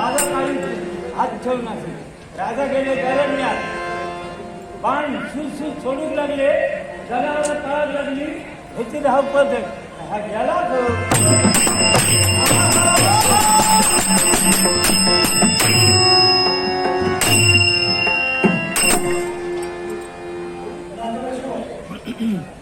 माझा काही हात ठेवून असेल राजा गेले गरण्यात बाण सुसू सोडून लागले. जगाला कळत लागली. ह्याची धावपळ झाली. हा गेला तो.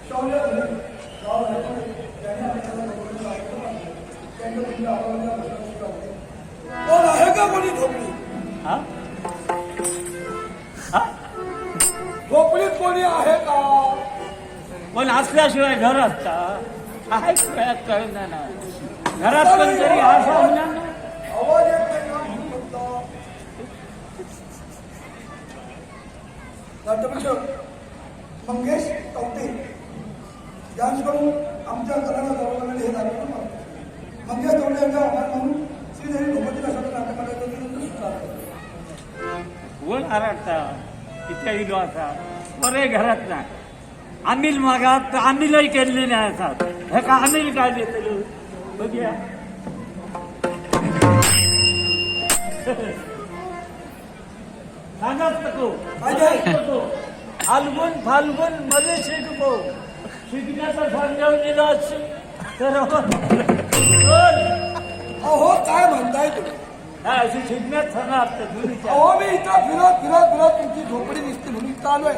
पण असल्याशिवाय घर असता काय काय कळणार ना घरात पण तरी असा होणार नाही. म्हणून मंगेश कवटे यांच्याकडून आमच्या घराला जवळ हे मागतो. मंगेश कवटे यांचा आभार मानून श्रीदेवी भगवती नाट्यमंडळाचं सुद्धा कोण आरडता इलो असा बरे घरात ना. आमिल मागात तर आमिलही केलेले नाही असतात हे का आमिल काय देतलो? बघूया. सांगाच नको? नको. फाल्गुन फाल्गुनमध्ये शिकतो शिकण्याचा दिला असेल तर बोल. अहो काय म्हणताय तुम्ही? काय अशी शिकण्यात सांगा अहो मी इथं फिरत फिरत फिरत तुमची झोपडी दिसते म्हणून इथं आलोय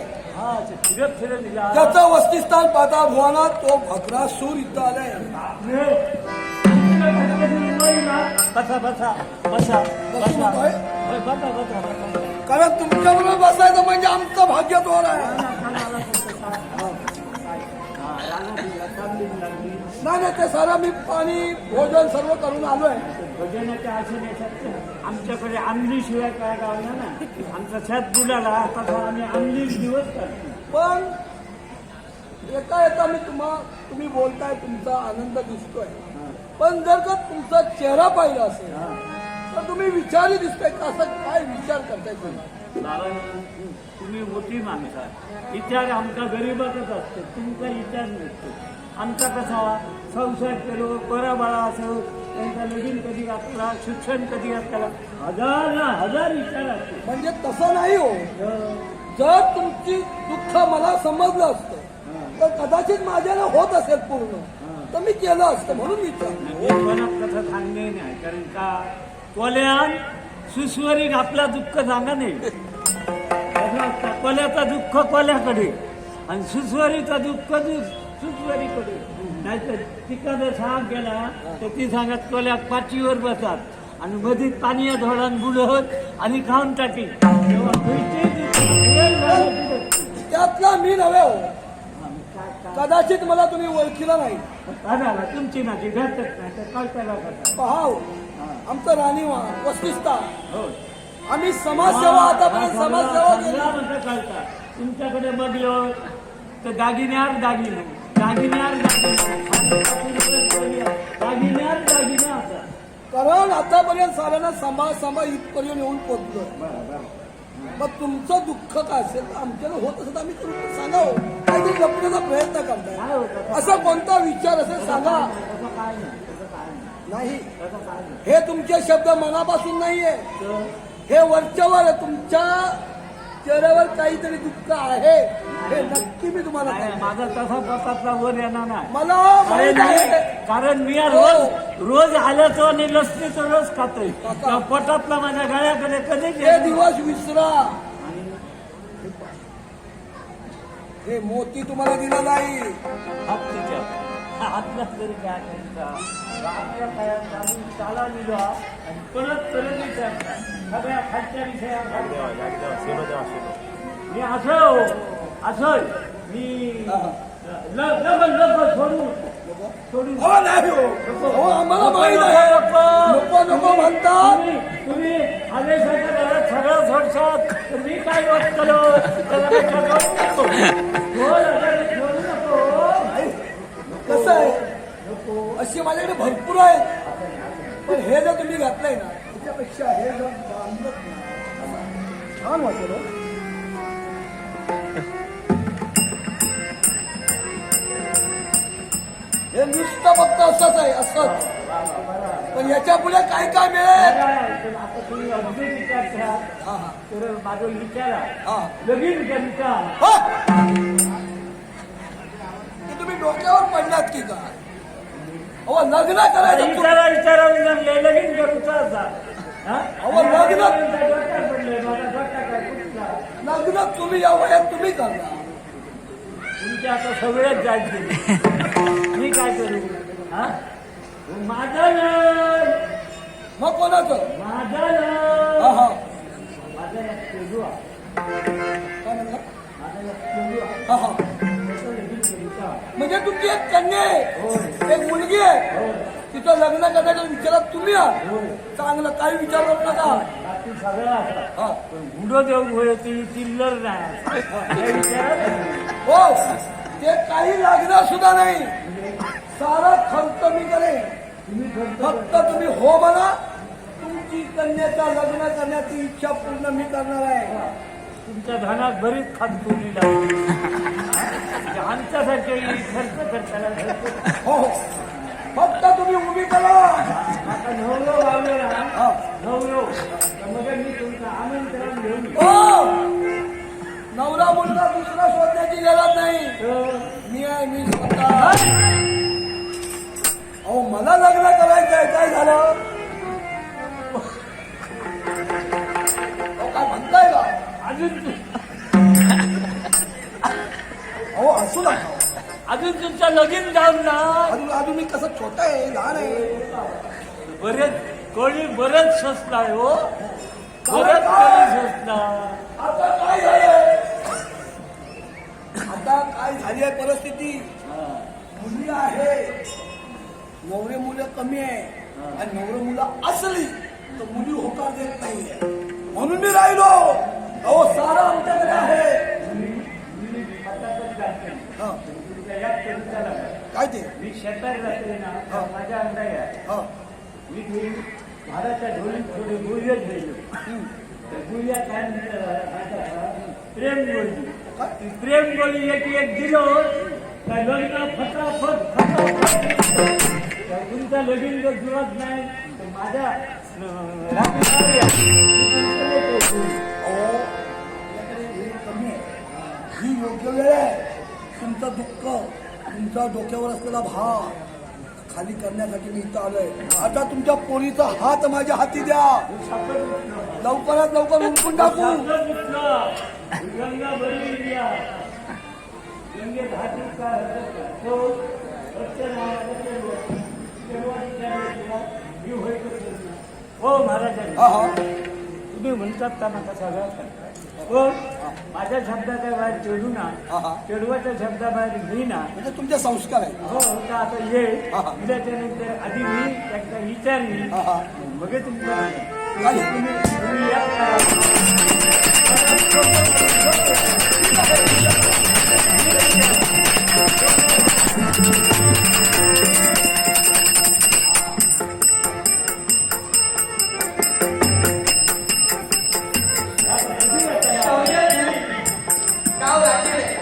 त्याचं वस्तिस्थान पाहता भुवाना तो भद्रासूर इथं आलाय. कारण तुमच्याबरोबर बसायचं म्हणजे आमचं भाग्य दोन आहे. नाही नाही ते सारं मी पाणी भोजन सर्व करून आलोय. भजनाच्या आशेने आमच्याकडे आमली शिवाय काय गावना ना? आमचा शेत बुडाला तसा आम्ही आमलीच दिवस करतो पण एका येता मी तुम्हा तुम्ही बोलताय तुमचा आनंद दिसतोय. पण जर का तुमचा चेहरा पाहिला असेल तर तुम्ही विचारी दिसताय का? असं काय विचार करताय तुम्ही? नारायण तुम्ही मोठी माणसा विचार आमचा गरीबातच असतो तुमचा विचार नसतो. आमचा कसा संसार केलो बरा बाळा असो त्यांचा लगीन कधी घातला शिक्षण कधी घातला हजार ना हजार विचार असतो. म्हणजे तसं नाही हो. जर तुमची दुःख मला समजलं असतं तर कदाचित माझ्याला होत असेल पूर्ण. तर मी केलं असतं म्हणून विचार कसं सांगणे नाही कारण का कोल्यान सुस्वरीक आपला दुःख सांगा नाही. कोल्याचं दुःख कोल्याकडे. आणि सुस्वरीचं दुःख नाहीतर तिकडे सांग गेला तर ती सांगत कोल्यात पाचीवर बसतात आणि मधीत पाणी धोडान बुडत आणि खाऊन टाकी. त्यातला मी नव्हे हो कदाचित मला तुम्ही ओळखीला नाही झालं? तुमची माझी भेटत नाही तर हो, आमचं राणीवान वस्तिस्थान हो आम्ही समाजसेवा आतापर्यंत समाजसेवा केली तुमच्याकडे बघलो तर दागिन्यावर दागिने दागिना असा कारण आतापर्यंत साऱ्यांना समाज समाज इथपर्यंत येऊन पोहोचलो मग तुमचं दुःख काय असेल? तर आमच्याला होत असेल तर आम्ही करू. पण सांगा हो काहीतरी लपण्याचा प्रयत्न करताय. असा? कोणता विचार असेल सांगा. नाही हे तुमचे शब्द मनापासून नाहीये. हे वरच्यावर तुमच्या चेहऱ्यावर काहीतरी दुःख आहे हे नक्की मी तुम्हाला. माझा तसा पोटातला वर येणार नाही. मला कारण माहीत आहे. मी- कारण मी रोज रोज आल्याचो आणि लसणीचं रोज खातोय. त्या पोटातला माझ्या गळ्याकडे कधी ते दिवस विसरा. हे मोती तुम्हाला दिलं नाही. हातच्या हातला तरी काय करायचा आपल्या पायात आम्ही चाला लिहिलो आणि परत परत विचारता सगळ्या खालच्या विषया मी असो असो मी ल- लग्न लग्न सोडू सोडू हो नाही हो हो, आम्हाला माहीत आहे नको नको म्हणतात तुम्ही तुम्ही आदेशाच्या घरात सगळं सोडशात तर मी काय वाट करो त्याला काय करू नको. हो, नका, सोडू नको. कसं आहे. अशी माझ्याकडे भरपूर आहेत. पण हे जर तुम्ही घातलंय ना त्याच्यापेक्षा हे जर छान वाटेल. हो. नुसतं फक्त असंच आहे असंच. पण याच्यापुढे काय काय मिळेल? हा हा. माझं विचारा. हा. डोक्यावर पडलात की काय? अहो लग्न करायचं तू- विचारा विचारा लगीन हा? अहो, लग्न-? लग्न तुम्ही या वयात तुम्ही करणार. तुमच्या आता सगळ्यात जायचे. मी काय करू? हा? माझं नाही मग कोणाचं? माझं हा नाही हा. माझा एक पेंडू आहे. काय म्हणला? माझा एक पेंडू आहे. हा हा. म्हणजे तुमची एक कन्या आहे. एक मुलगी आहे. तिचं लग्न करण्याच्या विचारात तुम्ही चांगलं काही विचार नका. सगळं गुडं देऊन होय ती चिल्लर नाही. हे विचारात. हो. ते काही लागणार सुद्धा नाही. सारा खर्च मी करेन. तुम्ही फक्त तुम्ही हो म्हणा. तुमची कन्याचं लग्न करण्याची इच्छा पूर्ण मी करणार आहे. तुमच्या धनात बरीच खात लागली आमच्यासारखे खर्च करताना हो हो. फक्त तुम्ही उभी करा. आता नवरो लावलेला हा. नवरो. तर मग मी तुमचं आमंत्रण घेऊन. हो. नवरा मुलगा दुसरा शोधण्याची गरज नाही. तर मी आहे मी स्वतः. अहो मला लग्न करायचं आहे काय झालं? काय म्हणताय का अजून अजून तुमचं लगीन जाऊन ना अजून अजून मी कसं छोटा आहे लहान आहे. बरेच कोणी बरेच स्वस्त आहे हो. बरेच कोणी स्वस्त आता काय झालंय आता काय झाली आहे परिस्थिती? मुली आहे. नवरे मुलं कमी आहे. आणि नवरे मुलं असली तर मुली होकार देत नाहीये. म्हणून मी राहिलो. अहो सारा आमच्याकडे आहे हा, तुमच्या यात कविता लागा. काय ते मी शेतात राहते ना हा. माझ्या अंदाज आहे. हा, मी घरी झाडाच्या ढोलीत थोडे गुळ्या हम्म. त्या गुळ्या काय म्हणतात? प्रेम गोळी? ती प्रेम गोळी एक एक दिलो काय लग्न फटाफट फटाफट त्या तुमचं लगीन जर जुळत नाही तर माझ्या ही योग्य वेळ आहे. तुमचं दुःख तुमचा डोक्यावर असलेला भार खाली करण्यासाठी मी इथं आलोय. आता तुमच्या पोरीचा हात माझ्या हाती द्या. लवकरात लवकर उंकून टाकू. हो महाराजांनी. हा तुम्ही म्हणतात का नका सगळं हो? माझ्या शब्दाच्या बाहेर चेडू ना चेडवाच्या शब्दाबाहेर मी ना. म्हणजे तुमचे संस्कार आहेत हो आता ये. हा, हा. उद्याच्या नंतर आधी मी एकदा विचारली हा हा. मग तुमचं? तुम्ही तुम्ही या का? बाबाजी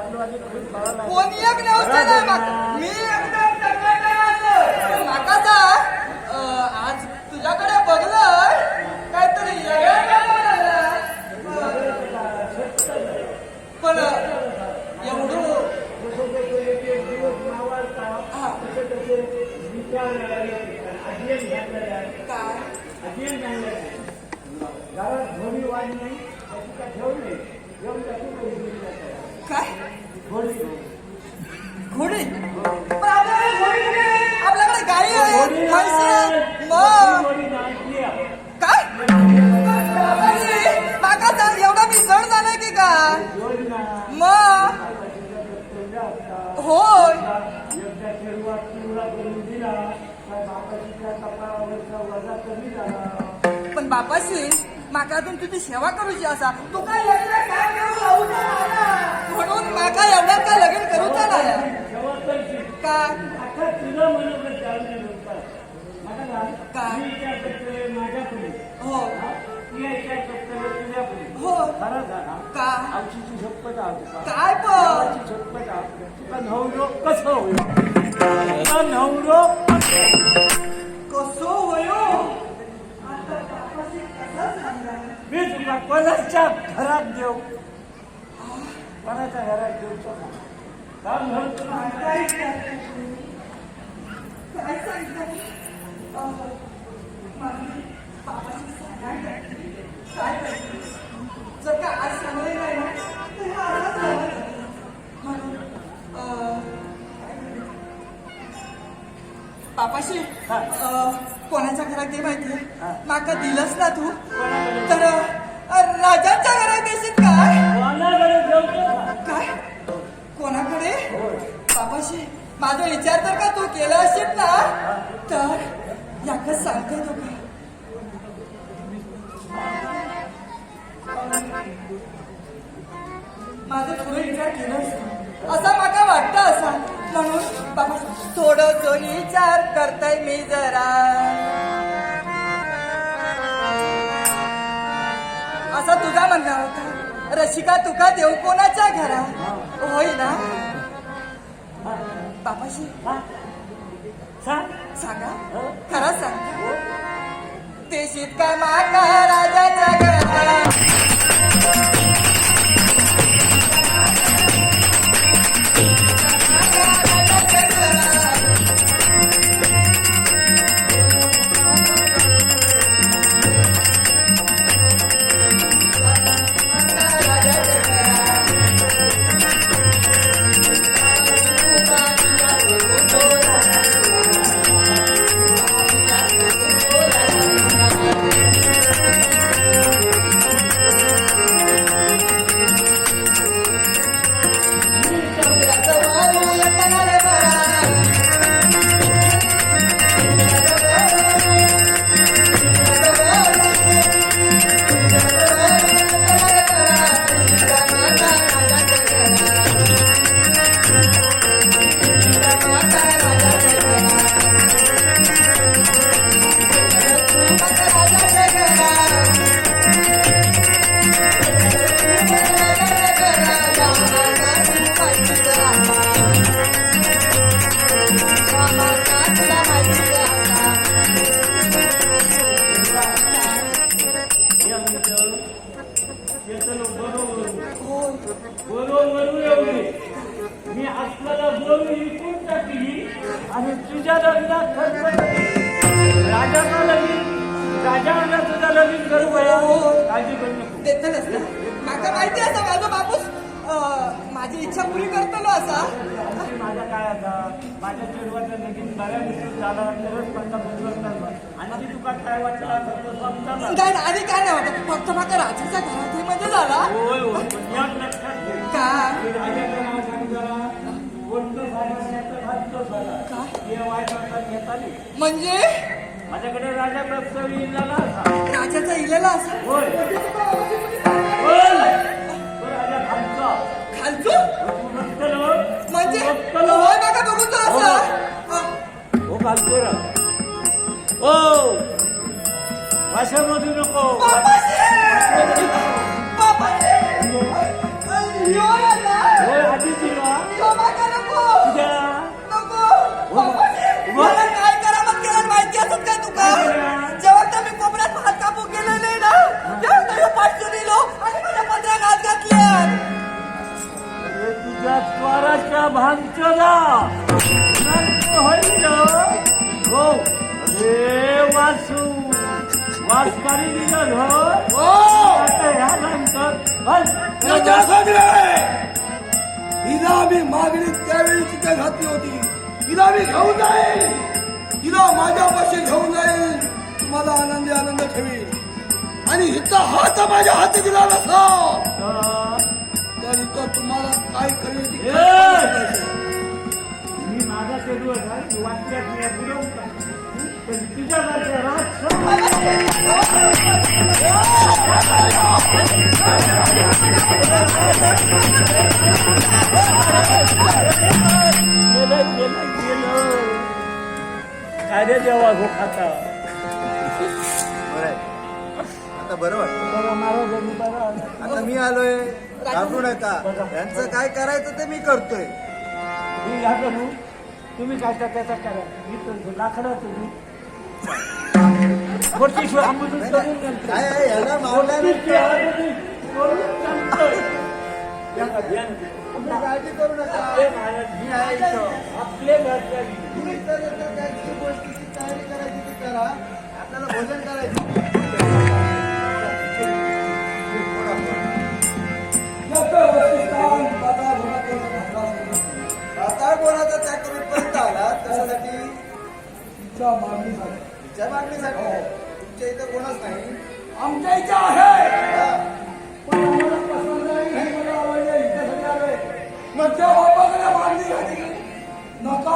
कोणी एक नव्हतं ना माका मी एकदम. माका जा आज तुझ्याकडे बघलोय काहीतरी वेगळं वेगळं झालं. पण एवढं. काय. गावात घोडी वाढ नाही त्याची काय ठेवली येऊन काय? घोडी. घोडी पण आपल्याकडे आपल्याकडे गाई आहे काय माका एवढा मी जड झालाय की का? मग. होय. पण बापाशी माका अजून तुझी सेवा करूची असा. तू काय म्हणून माका एवढ्यात काय लग्न करूचा सांग, काय? हो हा? हो. का? काय पण नवरो कसं नवरो कसं कसो होयो मी तुला कोणाच्या घरात देऊ? कोणाच्या घरात देऊ शकतो का म्हणून तुला काय जर का आज नाही ना तर हे. म्हणून अं, कोणाच्या घरात दे माहिती माका दिलंस ना तू. तर राजांच्या घरात देशील काय? काय? कोणाकडे? बाबाशी माझा विचार तर का तू केला असेल ना? तर याकच सांगते तो का माझं थोडं विचार केलं असा माका वाटतं असा. म्हणून बाबा थोडं जो विचार करताय मी जरा. असा तुझा म्हणणार होता? रसिका तुका देऊ कोणाच्या घरा होय ना? बापाशी हा? सांग. खरा सांग. ते शीतका माका राजाच्या घरा या म्हणतं, येतं बरोबर बरोबर एवढी मी असलेला दोन विकून टाकली आणि तुझ्या लग्नात. राजाचा लगीन राजाला तुझं लगीन करू बया काळजी करू नको. देत नसता माका माहिती असा माझा बापूस अं, माझी इच्छा पुरी करतलो असा. आणि माझा काय आता? माझ्या चिडवाचं लगीन बऱ्या दिवशी झाला तरच माझा बुजवत नाही आणि ती तुका काय वाटलं असं तो समजा काय नाही आणि काय नाही वाटत. फक्त माका राजाच्या घरात हे मध्ये झाला. होय होय. पण लक्षात घे. राजाचं म्हणजे? माझ्याकडे राजा प्रस्ताव असा. राजाचा इलेला असा? होय. तो राजा खालचा. म्हणजे. होय तो असा. हा. हो. रा ओ भाषामधू नको. बापाशी! बापाशी! स्वाराच्या नंतर होईल हो. अरे वासू वासकारी दिलं घर हो आता ह्या नंतर हिला मी मागणी त्यावेळी तिथे घातली होती. हिला मी घेऊन जाईल हिला माझ्यापाशी घेऊन जाईल तुम्हाला आनंदी आनंद ठेवील आणि हिचा हात माझ्या हाती दिला नसा. तर इथं तुम्हाला काय करेल! मी माझा चेडू वाटल्यात. पण तुझ्याकडे राज गेलं गेलं गेलं काय रे देवा खाता बरं आता बरं वाटतं बघा बघा आता मी आलोय घाबरू नका यांचं काय करायचं ते मी करतोय? मी ह्या तुम्ही काय त्याचा करा मी तर लाकडा तुम्ही मोठी शिवाय आंबून करून नंतर. काय आहे याला मावल्या मोठी शिवाय करून नंतर. या का, या ना. तुम्ही काळजी करू नका आपले महाराज मी आहे इथं. आपले घरच्या तुम्ही तर तर काय जी गोष्टीची तयारी करायची ती करा आपल्याला भोजन करायचं याचं वसिष्ठान दादा गुणाकर घातला असेल. आता कोणाचा त्याग तुम्ही पर्यंत आला त्याच्यासाठी तिच्या मागणीसाठी मागणीसाठी तुमच्या इथं कोणच नाही. आमच्या इथे आहे. पण आम्हाला पसंत नाही मला मग त्या बापाकडे मागणी झाली. नका